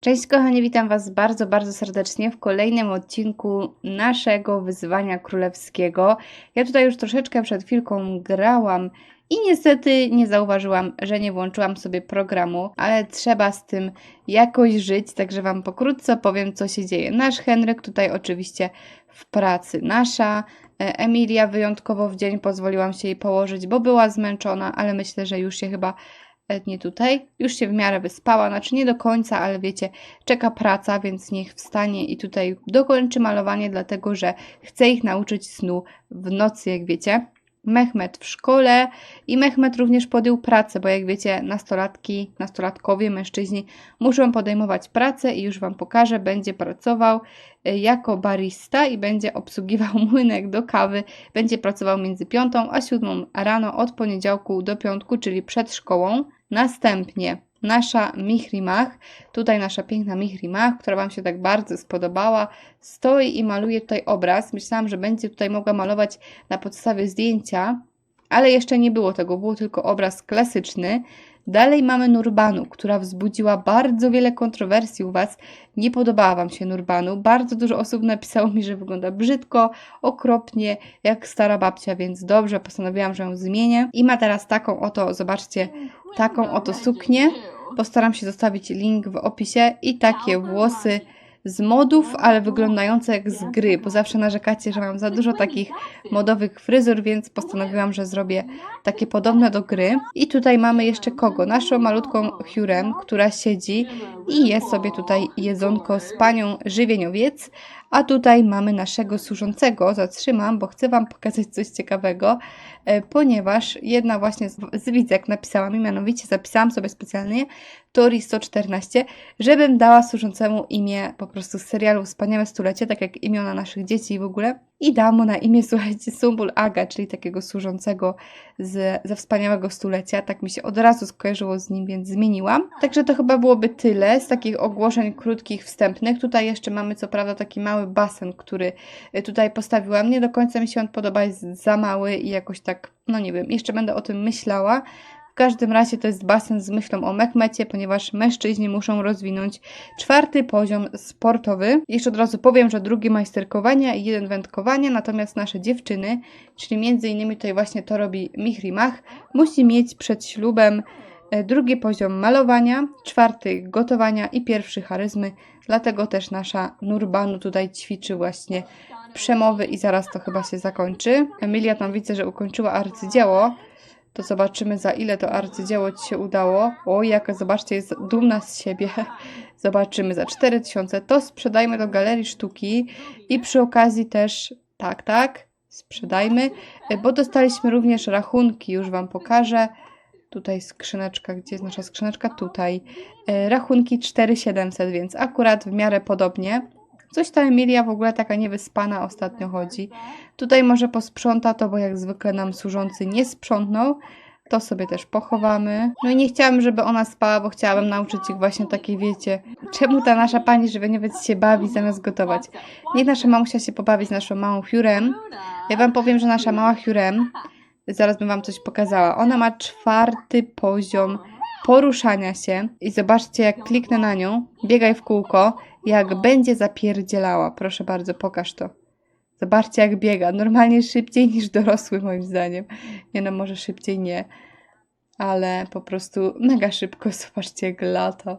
Cześć kochani, witam Was bardzo, bardzo serdecznie w kolejnym odcinku naszego wyzwania królewskiego. Ja tutaj już troszeczkę przed chwilką grałam i niestety nie zauważyłam, że nie włączyłam sobie programu, ale trzeba z tym jakoś żyć, także Wam pokrótce powiem, co się dzieje. Nasz Henryk tutaj oczywiście w pracy, nasza e, Emilia wyjątkowo w dzień pozwoliłam się jej położyć, bo była zmęczona, ale myślę, że już się chyba nie tutaj, już się w miarę wyspała, znaczy nie do końca, ale wiecie, czeka praca, więc niech wstanie i tutaj dokończy malowanie, dlatego że chce ich nauczyć snu w nocy, jak wiecie. Mehmet w szkole i Mehmet również podjął pracę, bo jak wiecie, nastolatki, nastolatkowie, mężczyźni muszą podejmować pracę i już Wam pokażę, będzie pracował y, jako barista i będzie obsługiwał młynek do kawy, będzie pracował między 5 a 7 rano od poniedziałku do piątku, czyli przed szkołą. Następnie nasza Mihrimach, tutaj nasza piękna Mihrimach, która Wam się tak bardzo spodobała, stoi i maluje tutaj obraz. Myślałam, że będzie tutaj mogła malować na podstawie zdjęcia, ale jeszcze nie było tego, był tylko obraz klasyczny. Dalej mamy Nurbanu, która wzbudziła bardzo wiele kontrowersji u Was. Nie podobała Wam się Nurbanu. Bardzo dużo osób napisało mi, że wygląda brzydko, okropnie, jak stara babcia, więc dobrze, postanowiłam, że ją zmienię. I ma teraz taką oto, zobaczcie, taką oto suknię. Postaram się zostawić link w opisie i takie włosy z modów, ale wyglądające jak z gry, bo zawsze narzekacie, że mam za dużo takich modowych fryzur, więc postanowiłam, że zrobię takie podobne do gry. I tutaj mamy jeszcze kogo? Naszą malutką Hurem, która siedzi i je sobie tutaj jedzonko z panią żywieniowiec, a tutaj mamy naszego służącego. Zatrzymam, bo chcę Wam pokazać coś ciekawego, e, ponieważ jedna właśnie z, z widzek napisała mi, mianowicie zapisałam sobie specjalnie Tori 114, żebym dała służącemu imię po prostu z serialu Wspaniałe Stulecie, tak jak imiona naszych dzieci i w ogóle. I dałam mu na imię, słuchajcie, Sumbul Aga, czyli takiego służącego z, ze Wspaniałego Stulecia. Tak mi się od razu skojarzyło z nim, więc zmieniłam. Także to chyba byłoby tyle z takich ogłoszeń krótkich, wstępnych. Tutaj jeszcze mamy co prawda taki mały basen, który y, tutaj postawiłam. Nie do końca mi się on podoba, jest za mały i jakoś tak, no nie wiem, jeszcze będę o tym myślała. Każdym razie to jest basen z myślą o Mehmecie, ponieważ mężczyźni muszą rozwinąć czwarty poziom sportowy. Jeszcze od razu powiem, że drugi majsterkowania i jeden wędkowania, natomiast nasze dziewczyny, czyli między innymi tutaj właśnie to robi Mihrimach, musi mieć przed ślubem e, drugi poziom malowania, czwarty gotowania i pierwszy charyzmy. Dlatego też nasza Nurbanu tutaj ćwiczy właśnie przemowy i zaraz to chyba się zakończy. Emilia tam widzę, że ukończyła arcydzieło to zobaczymy za ile to arcydzieło Ci się udało. O, jaka, zobaczcie, jest dumna z siebie. Zobaczymy za 4000. To sprzedajmy do galerii sztuki i przy okazji też, tak, tak, sprzedajmy, bo dostaliśmy również rachunki, już Wam pokażę. Tutaj skrzyneczka, gdzie jest nasza skrzyneczka? Tutaj. E, rachunki 4700, więc akurat w miarę podobnie. Coś ta Emilia w ogóle taka niewyspana ostatnio chodzi. Tutaj może posprząta to, bo jak zwykle nam służący nie sprzątnął. To sobie też pochowamy. No i nie chciałam, żeby ona spała, bo chciałabym nauczyć ich właśnie takiej, wiecie, czemu ta nasza pani żywieniowiec się bawi zamiast gotować. Niech nasza mamusia się pobawi z naszą małą Hiurem. Ja wam powiem, że nasza mała Hiurem, zaraz bym wam coś pokazała, ona ma czwarty poziom poruszania się i zobaczcie, jak kliknę na nią, biegaj w kółko, jak będzie zapierdzielała. Proszę bardzo, pokaż to. Zobaczcie, jak biega. Normalnie szybciej niż dorosły, moim zdaniem. Nie no, może szybciej nie, ale po prostu mega szybko. Zobaczcie, jak lata.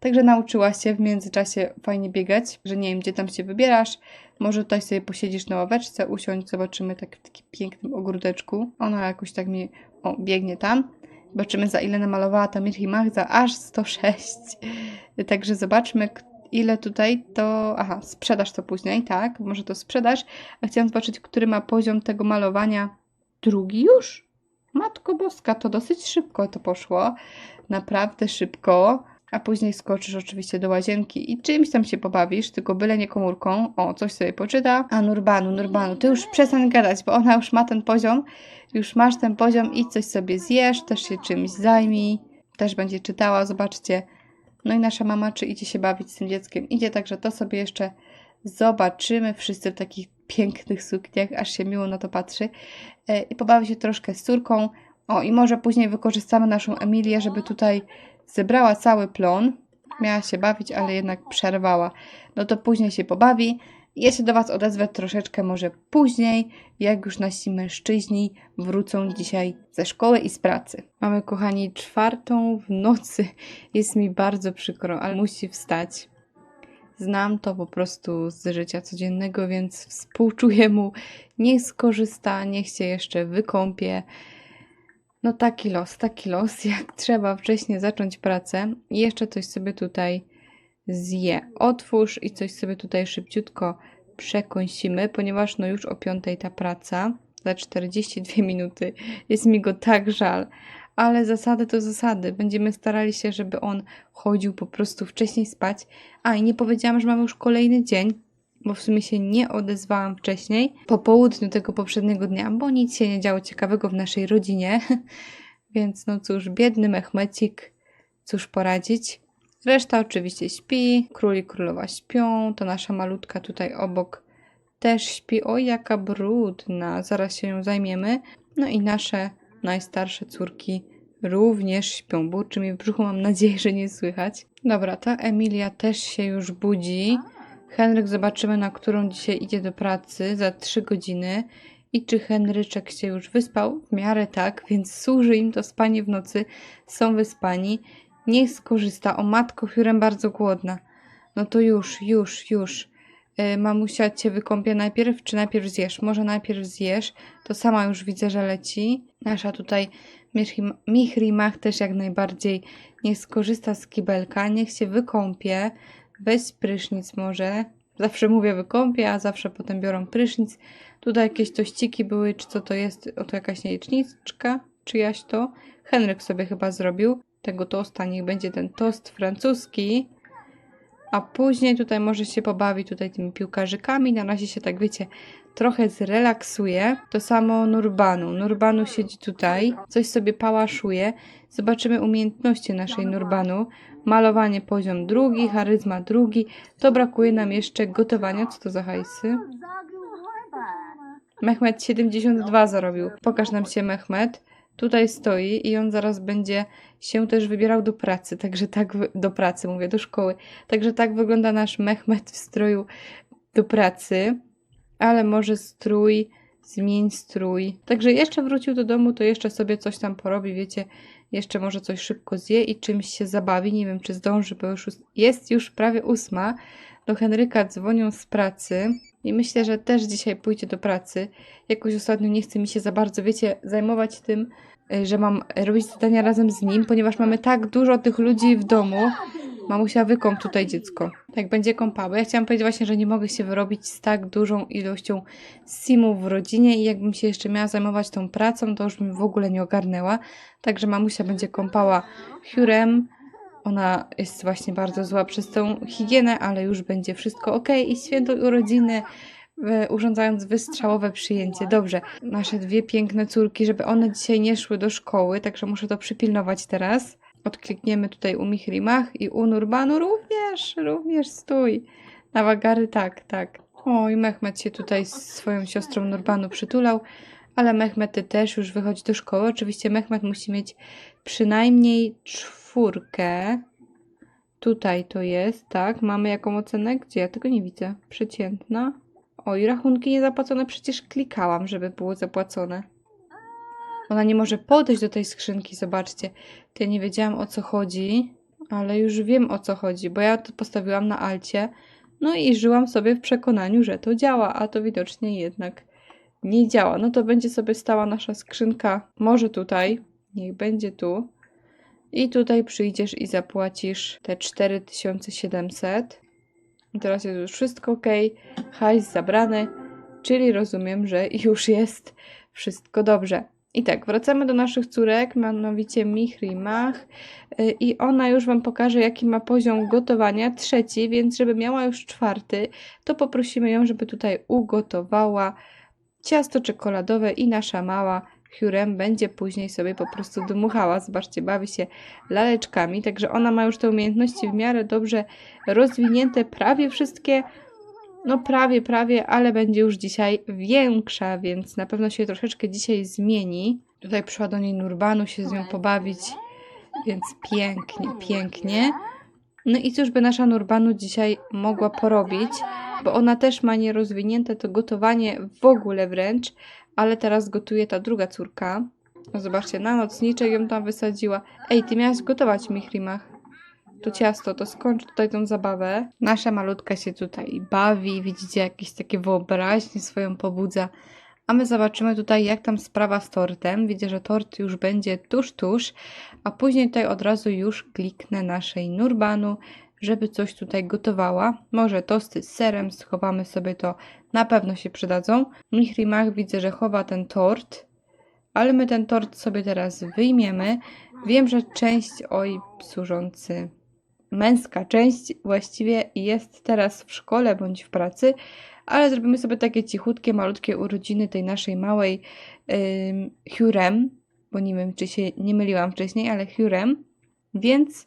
Także nauczyła się w międzyczasie fajnie biegać, że nie wiem, gdzie tam się wybierasz. Może tutaj sobie posiedzisz na ławeczce, usiądź, zobaczymy tak w takim pięknym ogródeczku. Ona jakoś tak mi o, biegnie tam. Zobaczymy, za ile namalowała ta Mirhimach, za aż 106. Także zobaczmy, ile tutaj to... Aha, sprzedaż to później, tak, może to sprzedaż. A chciałam zobaczyć, który ma poziom tego malowania. Drugi już? Matko Boska, to dosyć szybko to poszło. Naprawdę szybko. A później skoczysz oczywiście do łazienki i czymś tam się pobawisz, tylko byle nie komórką. O, coś sobie poczyta. A Nurbanu, Nurbanu, ty już przestań gadać, bo ona już ma ten poziom. Już masz ten poziom, idź coś sobie zjesz, też się czymś zajmij. Też będzie czytała, zobaczcie. No i nasza mama, czy idzie się bawić z tym dzieckiem? Idzie, także to sobie jeszcze zobaczymy. Wszyscy w takich pięknych sukniach, aż się miło na to patrzy. E, I pobawi się troszkę z córką. O, i może później wykorzystamy naszą Emilię, żeby tutaj zebrała cały plon. Miała się bawić, ale jednak przerwała. No to później się pobawi. Ja się do Was odezwę troszeczkę może później, jak już nasi mężczyźni wrócą dzisiaj ze szkoły i z pracy. Mamy, kochani, czwartą w nocy. Jest mi bardzo przykro, ale musi wstać. Znam to po prostu z życia codziennego, więc współczuję mu. Niech skorzysta, niech się jeszcze wykąpie. No taki los, taki los, jak trzeba wcześniej zacząć pracę i jeszcze coś sobie tutaj zje. Otwórz i coś sobie tutaj szybciutko przekąsimy, ponieważ no już o piątej ta praca, za 42 minuty. Jest mi go tak żal. Ale zasady to zasady. Będziemy starali się, żeby on chodził po prostu wcześniej spać. A i nie powiedziałam, że mamy już kolejny dzień, bo w sumie się nie odezwałam wcześniej, po południu tego poprzedniego dnia, bo nic się nie działo ciekawego w naszej rodzinie. Więc no cóż, biedny Mechmecik, cóż poradzić. Reszta oczywiście śpi, król i królowa śpią, to nasza malutka tutaj obok też śpi. O, jaka brudna, zaraz się ją zajmiemy. No i nasze najstarsze córki również śpią. Burczy mi w brzuchu, mam nadzieję, że nie słychać. Dobra, ta Emilia też się już budzi. Henryk zobaczymy, na którą dzisiaj idzie do pracy za 3 godziny. I czy Henryczek się już wyspał? W miarę tak, więc służy im to spanie w nocy. Są wyspani. Niech skorzysta. O matko, Fiurem bardzo głodna. No to już, już, już. Yy, mamusia cię wykąpie najpierw, czy najpierw zjesz? Może najpierw zjesz. To sama już widzę, że leci. Nasza tutaj Michrim- Michrimach też jak najbardziej. Niech skorzysta z kibelka, niech się wykąpie. Weź prysznic może. Zawsze mówię wykąpie, a zawsze potem biorą prysznic. Tutaj jakieś tościki były, czy co to jest? Oto jakaś jajeczniczka, czyjaś to. Henryk sobie chyba zrobił tego tosta. Niech będzie ten tost francuski. A później tutaj może się pobawi tutaj tymi piłkarzykami. Na razie się tak wiecie, trochę zrelaksuje. To samo Nurbanu. Nurbanu siedzi tutaj, coś sobie pałaszuje. Zobaczymy umiejętności naszej Nurbanu. Malowanie poziom drugi, charyzma drugi. To brakuje nam jeszcze gotowania. Co to za hajsy? Mehmet 72 zarobił. Pokaż nam się Mehmet. Tutaj stoi i on zaraz będzie się też wybierał do pracy, także tak do pracy mówię, do szkoły. Także tak wygląda nasz Mehmet w stroju do pracy, ale może strój, zmień strój. Także jeszcze wrócił do domu, to jeszcze sobie coś tam porobi, wiecie, jeszcze może coś szybko zje i czymś się zabawi. Nie wiem, czy zdąży, bo już jest już prawie ósma. Do Henryka dzwonią z pracy i myślę, że też dzisiaj pójdzie do pracy. Jakoś ostatnio nie chce mi się za bardzo, wiecie, zajmować tym, y, że mam robić zadania razem z nim, ponieważ mamy tak dużo tych ludzi w domu. Mamusia wykąp tutaj dziecko. Tak będzie kąpały. Ja chciałam powiedzieć właśnie, że nie mogę się wyrobić z tak dużą ilością simów w rodzinie i jakbym się jeszcze miała zajmować tą pracą, to już bym w ogóle nie ogarnęła. Także mamusia będzie kąpała Hiurem. Ona jest właśnie bardzo zła przez tą higienę, ale już będzie wszystko ok i święto urodziny e, urządzając wystrzałowe przyjęcie. Dobrze, nasze dwie piękne córki, żeby one dzisiaj nie szły do szkoły, także muszę to przypilnować teraz. Odklikniemy tutaj u Michrimach i u Nurbanu również, również stój. Na wagary tak, tak. O, i Mehmet się tutaj z swoją siostrą Nurbanu przytulał, ale Mehmet też już wychodzi do szkoły. Oczywiście Mehmet musi mieć przynajmniej czwórkę. Tutaj to jest, tak. Mamy jaką ocenę? Gdzie? Ja tego nie widzę. Przeciętna. O, i rachunki niezapłacone. Przecież klikałam, żeby było zapłacone. Ona nie może podejść do tej skrzynki, zobaczcie. To ja nie wiedziałam o co chodzi, ale już wiem o co chodzi, bo ja to postawiłam na alcie. No i żyłam sobie w przekonaniu, że to działa, a to widocznie jednak nie działa. No to będzie sobie stała nasza skrzynka, może tutaj, niech będzie tu. I tutaj przyjdziesz i zapłacisz te 4700. I teraz jest już wszystko ok, hajs zabrany, czyli rozumiem, że już jest wszystko dobrze. I tak, wracamy do naszych córek, mianowicie Mihrimach y, i ona już Wam pokaże, jaki ma poziom gotowania, trzeci, więc żeby miała już czwarty, to poprosimy ją, żeby tutaj ugotowała ciasto czekoladowe i nasza mała Hurem będzie później sobie po prostu dmuchała. Zobaczcie, bawi się laleczkami, także ona ma już te umiejętności w miarę dobrze rozwinięte, prawie wszystkie, no prawie, prawie, ale będzie już dzisiaj większa, więc na pewno się troszeczkę dzisiaj zmieni. Tutaj przyszła do niej Nurbanu się z nią pobawić, więc pięknie, pięknie. No i cóż by nasza Nurbanu dzisiaj mogła porobić, bo ona też ma nierozwinięte to gotowanie w ogóle wręcz, ale teraz gotuje ta druga córka. No zobaczcie, na nocniczek ją tam wysadziła. Ej, ty miałaś gotować, Michrimach. To ciasto, to skończ tutaj tą zabawę. Nasza malutka się tutaj bawi, widzicie, jakieś takie wyobraźnie swoją pobudza. A my zobaczymy tutaj, jak tam sprawa z tortem. Widzę, że tort już będzie tuż, tuż, a później tutaj od razu już kliknę naszej Nurbanu, żeby coś tutaj gotowała. Może tosty z serem, schowamy sobie to, na pewno się przydadzą. Mihrimach widzę, że chowa ten tort, ale my ten tort sobie teraz wyjmiemy. Wiem, że część, oj, służący, męska część właściwie jest teraz w szkole bądź w pracy, ale zrobimy sobie takie cichutkie, malutkie urodziny tej naszej małej yy, Hurem, bo nie wiem, czy się nie myliłam wcześniej, ale Hurem, więc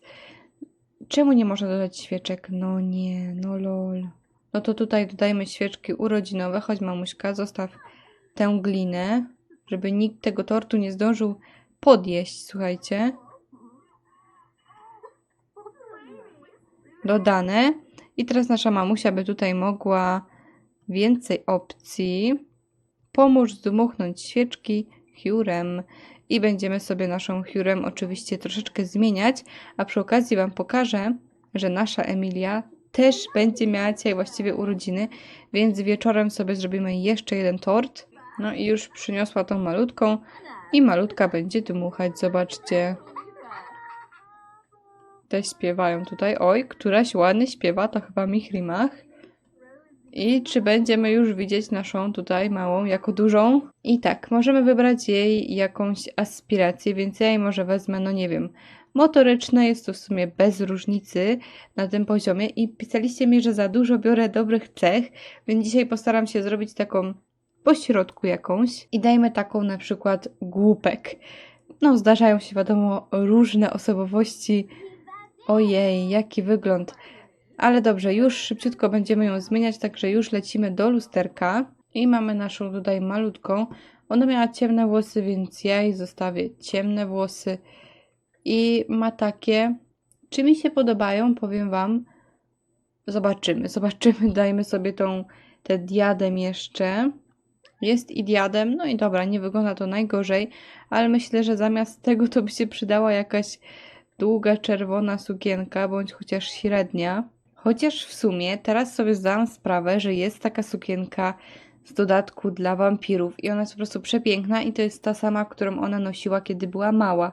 czemu nie można dodać świeczek? No nie, no lol. No to tutaj dodajmy świeczki urodzinowe, chodź mamuśka, zostaw tę glinę, żeby nikt tego tortu nie zdążył podjeść, słuchajcie. Dodane. I teraz nasza mamusia by tutaj mogła więcej opcji. Pomóż zdmuchnąć świeczki Hurem. I będziemy sobie naszą Hurem oczywiście troszeczkę zmieniać. A przy okazji Wam pokażę, że nasza Emilia też będzie miała dzisiaj właściwie urodziny, więc wieczorem sobie zrobimy jeszcze jeden tort. No i już przyniosła tą malutką i malutka będzie dmuchać, zobaczcie. Te śpiewają tutaj. Oj, któraś ładnie śpiewa, to chyba Michrimach. I czy będziemy już widzieć naszą tutaj małą jako dużą? I tak, możemy wybrać jej jakąś aspirację, więc ja jej może wezmę, no nie wiem, motoryczne, jest to w sumie bez różnicy na tym poziomie i pisaliście mi, że za dużo biorę dobrych cech, więc dzisiaj postaram się zrobić taką pośrodku jakąś i dajmy taką na przykład głupek. No, zdarzają się wiadomo różne osobowości. Ojej, jaki wygląd. Ale dobrze, już szybciutko będziemy ją zmieniać, także już lecimy do lusterka. I mamy naszą tutaj malutką. Ona miała ciemne włosy, więc ja jej zostawię ciemne włosy. I ma takie... Czy mi się podobają? Powiem Wam. Zobaczymy, zobaczymy. Dajmy sobie tą, tę diadem jeszcze. Jest i diadem. No i dobra, nie wygląda to najgorzej. Ale myślę, że zamiast tego to by się przydała jakaś długa czerwona sukienka, bądź chociaż średnia. Chociaż w sumie teraz sobie zdałam sprawę, że jest taka sukienka z dodatku dla wampirów i ona jest po prostu przepiękna i to jest ta sama, którą ona nosiła, kiedy była mała.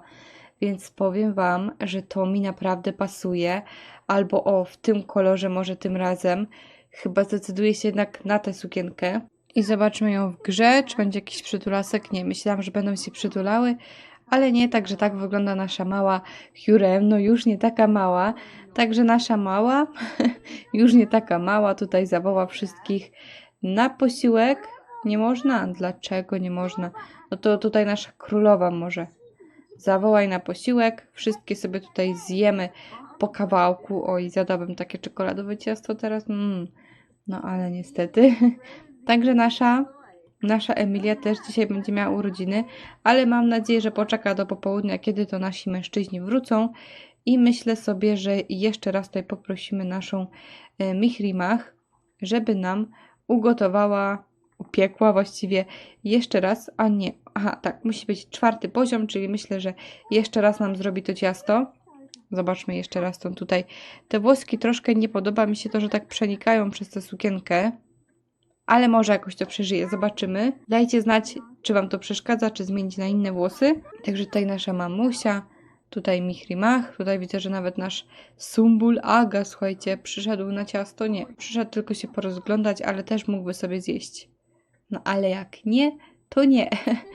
Więc powiem Wam, że to mi naprawdę pasuje. Albo o, w tym kolorze może tym razem. Chyba zdecyduję się jednak na tę sukienkę. I zobaczmy ją w grze, czy będzie jakiś przytulasek. Nie, myślałam, że będą się przytulały, ale nie, także tak wygląda nasza mała Hurem, no już nie taka mała, także nasza mała, już nie taka mała, tutaj zawoła wszystkich na posiłek. Nie można? Dlaczego nie można? No to tutaj nasza królowa może. Zawołaj na posiłek, wszystkie sobie tutaj zjemy po kawałku. Oj, zjadłabym takie czekoladowe ciasto teraz. Mm. No ale niestety. Także nasza Nasza Emilia też dzisiaj będzie miała urodziny, ale mam nadzieję, że poczeka do popołudnia, kiedy to nasi mężczyźni wrócą. I myślę sobie, że jeszcze raz tutaj poprosimy naszą e, Michrimach, żeby nam ugotowała, upiekła właściwie jeszcze raz, a nie, aha, tak, musi być czwarty poziom, czyli myślę, że jeszcze raz nam zrobi to ciasto. Zobaczmy jeszcze raz tą tutaj. Te włoski troszkę nie podoba mi się to, że tak przenikają przez tę sukienkę ale może jakoś to przeżyję, zobaczymy. Dajcie znać, czy Wam to przeszkadza, czy zmienić na inne włosy. Także tutaj nasza mamusia, tutaj Michrimach, tutaj widzę, że nawet nasz Sumbul Aga, słuchajcie, przyszedł na ciasto. Nie, przyszedł tylko się porozglądać, ale też mógłby sobie zjeść. No ale jak nie, to nie.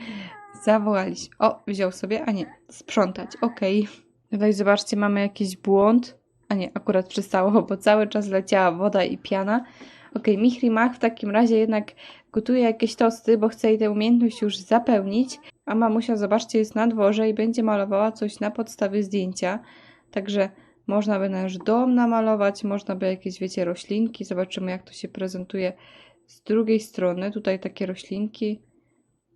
Zawołaliśmy. O, wziął sobie, a nie, sprzątać, okej. Okay. Tutaj zobaczcie, mamy jakiś błąd. A nie, akurat przystało, bo cały czas leciała woda i piana. Ok, Michri Mach w takim razie jednak gotuje jakieś tosty, bo chce jej tę umiejętność już zapełnić, a mamusia, zobaczcie, jest na dworze i będzie malowała coś na podstawie zdjęcia. Także można by nasz dom namalować, można by jakieś, wiecie, roślinki. Zobaczymy, jak to się prezentuje z drugiej strony. Tutaj takie roślinki.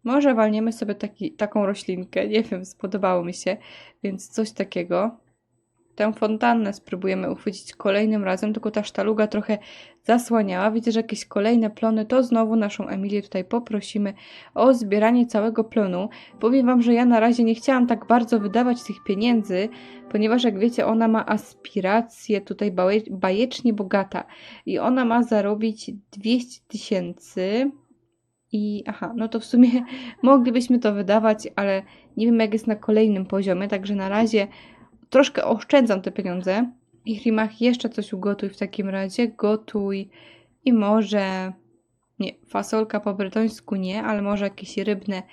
Może walniemy sobie taki, taką roślinkę, nie wiem, spodobało mi się, więc coś takiego. Tę fontannę spróbujemy uchwycić kolejnym razem, tylko ta sztaluga trochę zasłaniała. Widzę, że jakieś kolejne plony, to znowu naszą Emilię tutaj poprosimy o zbieranie całego plonu. Powiem Wam, że ja na razie nie chciałam tak bardzo wydawać tych pieniędzy, ponieważ jak wiecie, ona ma aspiracje tutaj baje- bajecznie bogata i ona ma zarobić 200 tysięcy. I aha, no to w sumie moglibyśmy to wydawać, ale nie wiem jak jest na kolejnym poziomie, także na razie troszkę oszczędzam te pieniądze. I Rimach jeszcze coś ugotuj w takim razie, gotuj i może, nie, fasolka po brytońsku nie, ale może jakieś rybne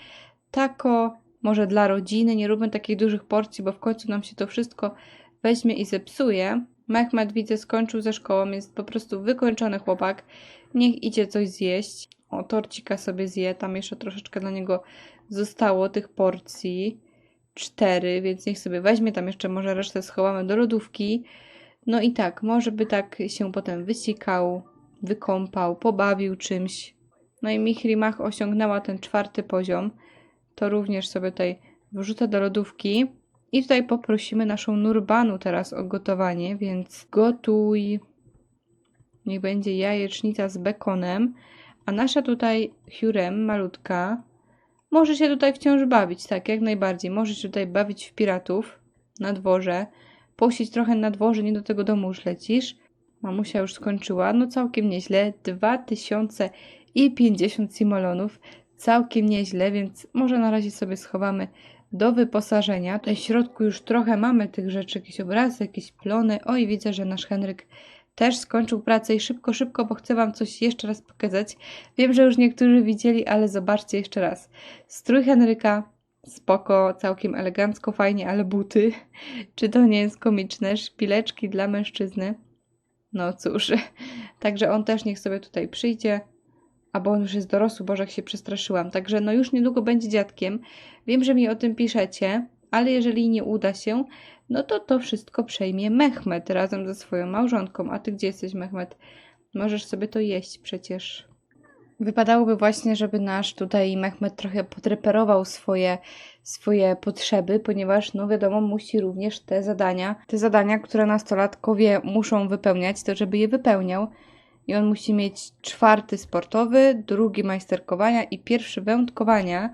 taco, może dla rodziny, nie róbmy takich dużych porcji, bo w końcu nam się to wszystko weźmie i zepsuje. Mehmet widzę skończył ze szkołą, jest po prostu wykończony chłopak, niech idzie coś zjeść. O, torcika sobie zje, tam jeszcze troszeczkę dla niego zostało tych porcji. Cztery, więc niech sobie weźmie, tam jeszcze może resztę schowamy do lodówki. No i tak, może by tak się potem wysikał, wykąpał, pobawił czymś. No i Michrimach osiągnęła ten czwarty poziom. To również sobie tutaj wrzucę do lodówki. I tutaj poprosimy naszą Nurbanu teraz o gotowanie, więc gotuj. Niech będzie jajecznica z bekonem. A nasza tutaj Hurem, malutka, może się tutaj wciąż bawić, tak, jak najbardziej. Może się tutaj bawić w piratów na dworze. Posić trochę na dworze, nie do tego domu już lecisz. Mamusia już skończyła, no całkiem nieźle. 2050 simolonów, całkiem nieźle, więc może na razie sobie schowamy do wyposażenia. Tutaj w środku już trochę mamy tych rzeczy, jakieś obrazy, jakieś plony. Oj, widzę, że nasz Henryk też skończył pracę i szybko, szybko, bo chcę Wam coś jeszcze raz pokazać. Wiem, że już niektórzy widzieli, ale zobaczcie jeszcze raz. Strój Henryka, spoko, całkiem elegancko, fajnie, ale buty. Czy to nie jest komiczne? Szpileczki dla mężczyzny. No cóż, także on też niech sobie tutaj przyjdzie. Albo on już jest dorosły, Boże, jak się przestraszyłam. Także no już niedługo będzie dziadkiem. Wiem, że mi o tym piszecie, ale jeżeli nie uda się, no to to wszystko przejmie Mehmet razem ze swoją małżonką. A ty gdzie jesteś, Mehmet? Możesz sobie to jeść przecież. Wypadałoby właśnie, żeby nasz tutaj Mehmet trochę podreperował swoje, swoje potrzeby, ponieważ, no wiadomo, musi również te zadania, te zadania, które nastolatkowie muszą wypełniać, to żeby je wypełniał. I on musi mieć czwarty sportowy, drugi majsterkowania i pierwszy wędkowania.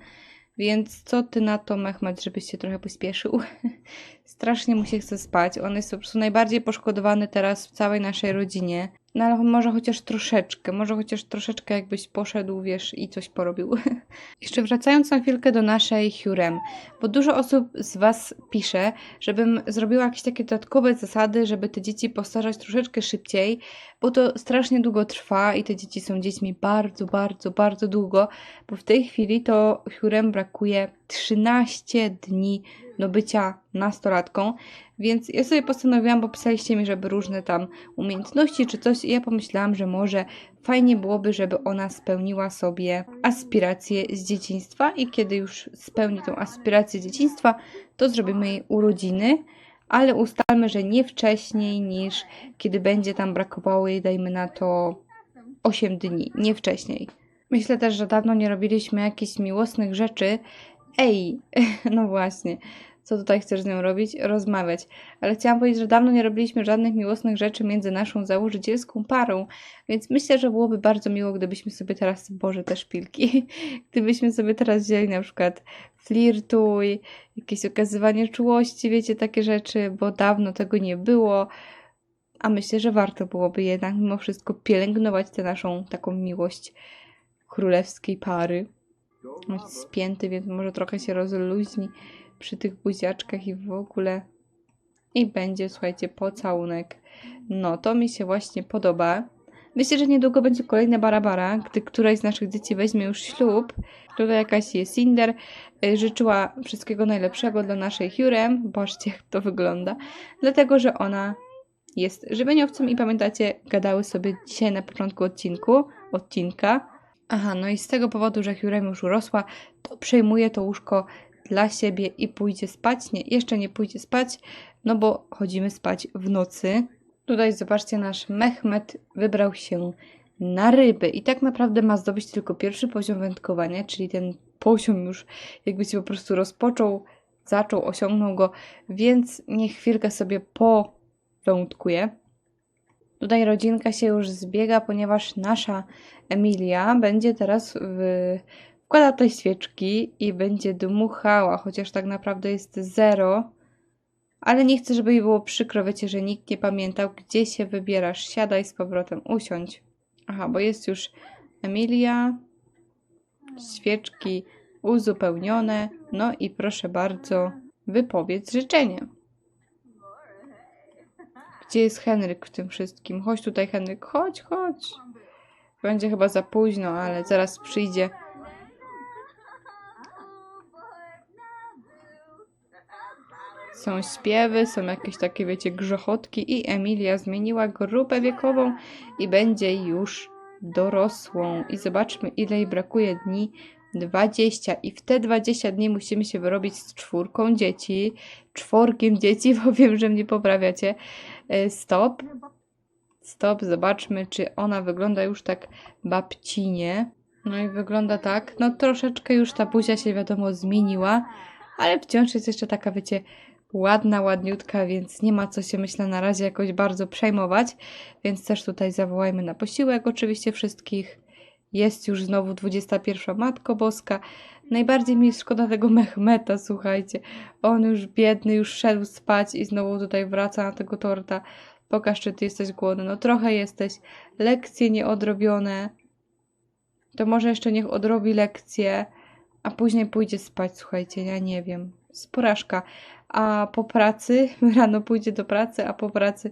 Więc co ty na to, Mehmet, żebyś się trochę pospieszył? Strasznie mu się chce spać. On jest po prostu najbardziej poszkodowany teraz w całej naszej rodzinie. No ale może chociaż troszeczkę, może chociaż troszeczkę jakbyś poszedł, wiesz, i coś porobił. Jeszcze wracając na chwilkę do naszej Hurem, bo dużo osób z Was pisze, żebym zrobiła jakieś takie dodatkowe zasady, żeby te dzieci postarzać troszeczkę szybciej, bo to strasznie długo trwa i te dzieci są dziećmi bardzo, bardzo, bardzo długo, bo w tej chwili to Hurem brakuje 13 dni do bycia nastolatką, więc ja sobie postanowiłam, bo pisaliście mi, żeby różne tam umiejętności czy coś i ja pomyślałam, że może fajnie byłoby, żeby ona spełniła sobie aspiracje z dzieciństwa i kiedy już spełni tą aspirację z dzieciństwa, to zrobimy jej urodziny, ale ustalmy, że nie wcześniej niż kiedy będzie tam brakowało jej, dajmy na to 8 dni, nie wcześniej. Myślę też, że dawno nie robiliśmy jakichś miłosnych rzeczy. Ej, no właśnie, co tutaj chcesz z nią robić? Rozmawiać. Ale chciałam powiedzieć, że dawno nie robiliśmy żadnych miłosnych rzeczy między naszą założycielską parą, więc myślę, że byłoby bardzo miło, gdybyśmy sobie teraz, Boże, te szpilki, gdybyśmy sobie teraz wzięli na przykład flirtuj, jakieś okazywanie czułości, wiecie, takie rzeczy, bo dawno tego nie było. A myślę, że warto byłoby jednak mimo wszystko pielęgnować tę naszą taką miłość królewskiej pary. Jest spięty, więc może trochę się rozluźni przy tych buziaczkach i w ogóle. I będzie, słuchajcie, pocałunek. No, to mi się właśnie podoba. Myślę, że niedługo będzie kolejna barabara, gdy któraś z naszych dzieci weźmie już ślub. Tutaj jakaś jest Cinder. Y, Życzyła wszystkiego najlepszego dla naszej Hurem. Bożcie, jak to wygląda. Dlatego, że ona jest żywieniowcem i pamiętacie, gadały sobie dzisiaj na początku odcinku, odcinka. Aha, no i z tego powodu, że Hurem już urosła, to przejmuje to łóżko dla siebie i pójdzie spać. Nie, jeszcze nie pójdzie spać, no bo chodzimy spać w nocy. Tutaj zobaczcie, nasz Mehmet wybrał się na ryby i tak naprawdę ma zdobyć tylko pierwszy poziom wędkowania, czyli ten poziom już jakby się po prostu rozpoczął zaczął, osiągnął go, więc niech chwilkę sobie polądkuje. Tutaj rodzinka się już zbiega, ponieważ nasza Emilia będzie teraz w... wkłada tutaj świeczki i będzie dmuchała, chociaż tak naprawdę jest zero. Ale nie chcę, żeby jej było przykro, wiecie, że nikt nie pamiętał, gdzie się wybierasz. Siadaj z powrotem, usiądź. Aha, bo jest już Emilia, świeczki uzupełnione. No i proszę bardzo, wypowiedz życzenie. Gdzie jest Henryk w tym wszystkim? Chodź tutaj, Henryk, chodź, chodź. Będzie chyba za późno, ale zaraz przyjdzie. Są śpiewy, są jakieś takie, wiecie, grzechotki i Emilia zmieniła grupę wiekową i będzie już dorosłą. I zobaczmy, ile jej brakuje dni. 20 i w te 20 dni musimy się wyrobić z czwórką dzieci, czworkiem dzieci, bo wiem, że mnie poprawiacie. E, Stop. Stop, zobaczmy, czy ona wygląda już tak babcinie. No i wygląda tak. No troszeczkę już ta buzia się wiadomo zmieniła, ale wciąż jest jeszcze taka, wiecie, ładna, ładniutka, więc nie ma co się myślę na razie jakoś bardzo przejmować. Więc też tutaj zawołajmy na posiłek oczywiście wszystkich. Jest już znowu 21 Matko Boska. Najbardziej mi jest szkoda tego Mehmeta, słuchajcie. On już biedny, już szedł spać i znowu tutaj wraca na tego torta. Pokaż, czy ty jesteś głodny. No trochę jesteś. Lekcje nieodrobione. To może jeszcze niech odrobi lekcje, a później pójdzie spać, słuchajcie, ja nie wiem. Jest porażka. A po pracy, rano pójdzie do pracy, a po pracy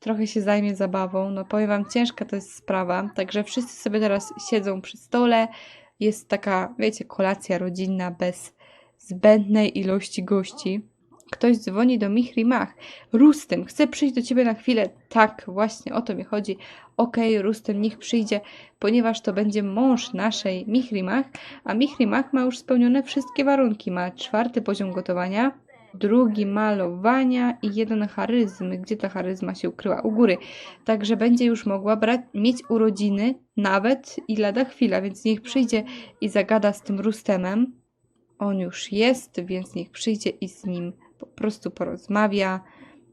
trochę się zajmie zabawą. No powiem wam, ciężka to jest sprawa. Także wszyscy sobie teraz siedzą przy stole. Jest taka, wiecie, kolacja rodzinna bez zbędnej ilości gości. Ktoś dzwoni do Michri Mach. Rustem, chcę przyjść do ciebie na chwilę. Tak, właśnie o to mi chodzi. Okej, Rustem, niech przyjdzie, ponieważ to będzie mąż naszej Michri Mach, a Michri Mach ma już spełnione wszystkie warunki. Ma czwarty poziom gotowania, drugi malowania i jeden charyzmy. Gdzie ta charyzma się ukryła? U góry. Także będzie już mogła brać, mieć urodziny nawet i lada chwila, więc niech przyjdzie i zagada z tym Rustemem. On już jest, więc niech przyjdzie i z nim po prostu porozmawia.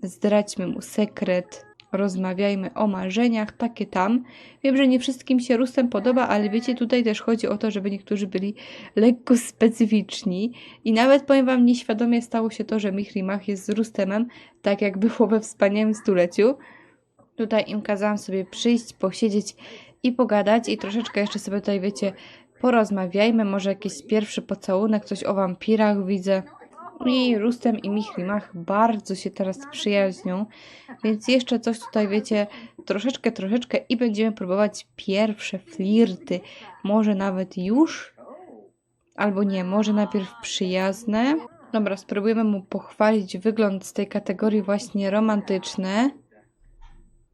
Zdradźmy mu sekret. Rozmawiajmy o marzeniach, takie tam. Wiem, że nie wszystkim się Rustem podoba, ale wiecie, tutaj też chodzi o to, żeby niektórzy byli lekko specyficzni. I nawet powiem Wam, nieświadomie stało się to, że Michrimach jest z Rustemem, tak jak było we wspaniałym stuleciu. Tutaj im kazałam sobie przyjść, posiedzieć i pogadać i troszeczkę jeszcze sobie tutaj, wiecie, porozmawiajmy. Może jakiś pierwszy pocałunek, coś o wampirach widzę. I Rustem i Michrimach bardzo się teraz przyjaźnią, więc jeszcze coś tutaj, wiecie, troszeczkę, troszeczkę i będziemy próbować pierwsze flirty. Może nawet już, albo nie, może najpierw przyjazne. Dobra, spróbujemy mu pochwalić wygląd z tej kategorii właśnie romantyczne.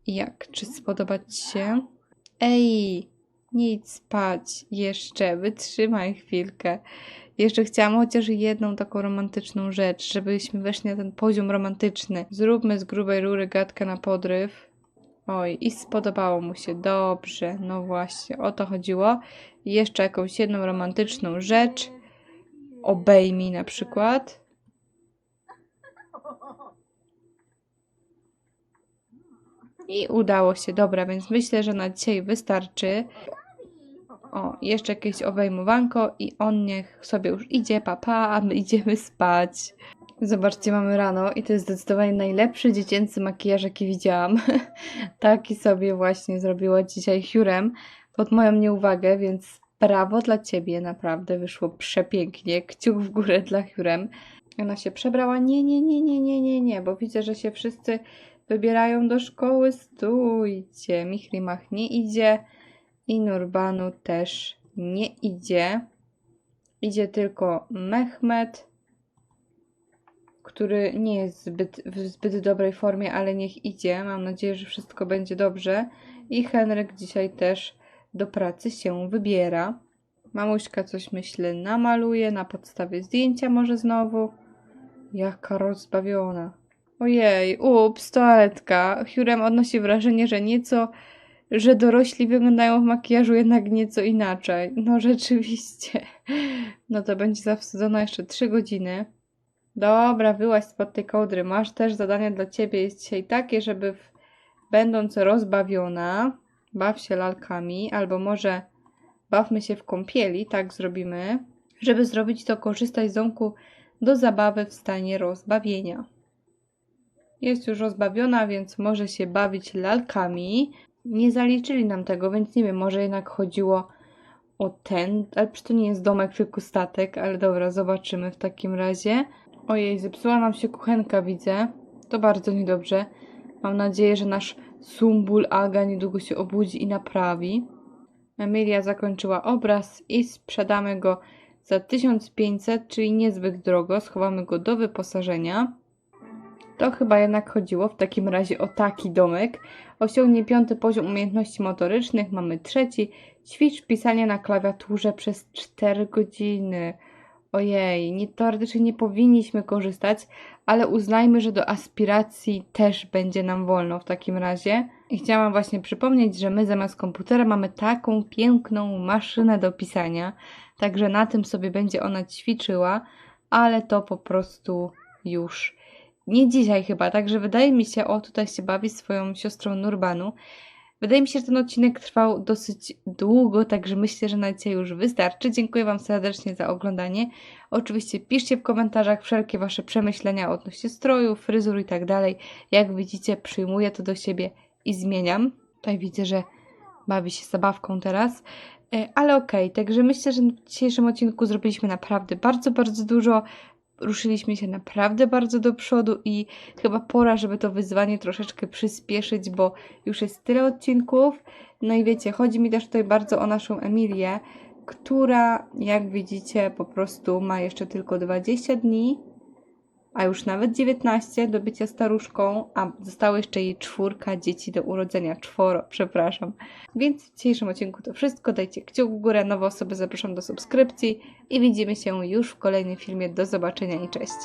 Jak? Czy spodobać się? Ej, nie idź spać jeszcze, wytrzymaj chwilkę. Jeszcze chciałam chociaż jedną taką romantyczną rzecz, żebyśmy weszli na ten poziom romantyczny. Zróbmy z grubej rury gadkę na podryw. Oj, i spodobało mu się. Dobrze, no właśnie, o to chodziło. Jeszcze jakąś jedną romantyczną rzecz. Obejmij na przykład. I udało się, dobra, więc myślę, że na dzisiaj wystarczy. O, jeszcze jakieś obejmowanko i on niech sobie już idzie, papa, a my idziemy spać. Zobaczcie, mamy rano i to jest zdecydowanie najlepszy dziecięcy makijaż, jaki widziałam. Taki sobie właśnie zrobiła dzisiaj Hiurem pod moją nieuwagę, więc brawo dla Ciebie, naprawdę wyszło przepięknie. Kciuk w górę dla Hiurem. Ona się przebrała, nie, nie, nie, nie, nie, nie, nie, bo widzę, że się wszyscy wybierają do szkoły, stójcie. Michrimach nie idzie i Nurbanu też nie idzie. Idzie tylko Mehmet, który nie jest zbyt, w zbyt dobrej formie, ale niech idzie. Mam nadzieję, że wszystko będzie dobrze. I Henryk dzisiaj też do pracy się wybiera. Mamuśka coś myślę namaluje na podstawie zdjęcia może znowu. Jaka rozbawiona. Ojej, ups, toaletka. Hiurem odnosi wrażenie, że nieco, że dorośli wyglądają w makijażu jednak nieco inaczej. No rzeczywiście. No to będzie zawstydzona jeszcze 3 godziny. Dobra, wyłaź spod tej kołdry. Masz też zadanie dla ciebie. Jest dzisiaj takie, żeby w... będąc rozbawiona, baw się lalkami, albo może bawmy się w kąpieli, tak zrobimy. Żeby zrobić to, korzystaj z domku do zabawy w stanie rozbawienia. Jest już rozbawiona, więc może się bawić lalkami. Nie zaliczyli nam tego, więc nie wiem, może jednak chodziło o ten, ale przecież to nie jest domek, tylko statek, ale dobra, zobaczymy w takim razie. Ojej, zepsuła nam się kuchenka, widzę. To bardzo niedobrze. Mam nadzieję, że nasz sumbul Aga niedługo się obudzi i naprawi. Emilia zakończyła obraz i sprzedamy go za 1500, czyli niezbyt drogo. Schowamy go do wyposażenia. To chyba jednak chodziło w takim razie o taki domek. Osiągnie piąty poziom umiejętności motorycznych, mamy trzeci. Ćwicz pisanie na klawiaturze przez 4 godziny. Ojej, nie, teoretycznie nie powinniśmy korzystać, ale uznajmy, że do aspiracji też będzie nam wolno w takim razie. I chciałam właśnie przypomnieć, że my zamiast komputera mamy taką piękną maszynę do pisania, także na tym sobie będzie ona ćwiczyła, ale to po prostu już nie dzisiaj chyba, także wydaje mi się, o tutaj się bawi swoją siostrą Nurbanu. Wydaje mi się, że ten odcinek trwał dosyć długo, także myślę, że na dzisiaj już wystarczy. Dziękuję Wam serdecznie za oglądanie. Oczywiście piszcie w komentarzach wszelkie Wasze przemyślenia odnośnie stroju, fryzur i tak dalej. Jak widzicie, przyjmuję to do siebie i zmieniam. Tutaj widzę, że bawi się zabawką teraz. E, Ale okej, także myślę, że w dzisiejszym odcinku zrobiliśmy naprawdę bardzo, bardzo dużo ruszyliśmy się naprawdę bardzo do przodu i chyba pora, żeby to wyzwanie troszeczkę przyspieszyć, bo już jest tyle odcinków. No i wiecie, chodzi mi też tutaj bardzo o naszą Emilię, która, jak widzicie, po prostu ma jeszcze tylko 20 dni, a już nawet 19 do bycia staruszką, a zostało jeszcze jej czwórka dzieci do urodzenia, czworo, przepraszam. Więc w dzisiejszym odcinku to wszystko. Dajcie kciuk w górę, nowe osoby zapraszam do subskrypcji i widzimy się już w kolejnym filmie. Do zobaczenia i cześć!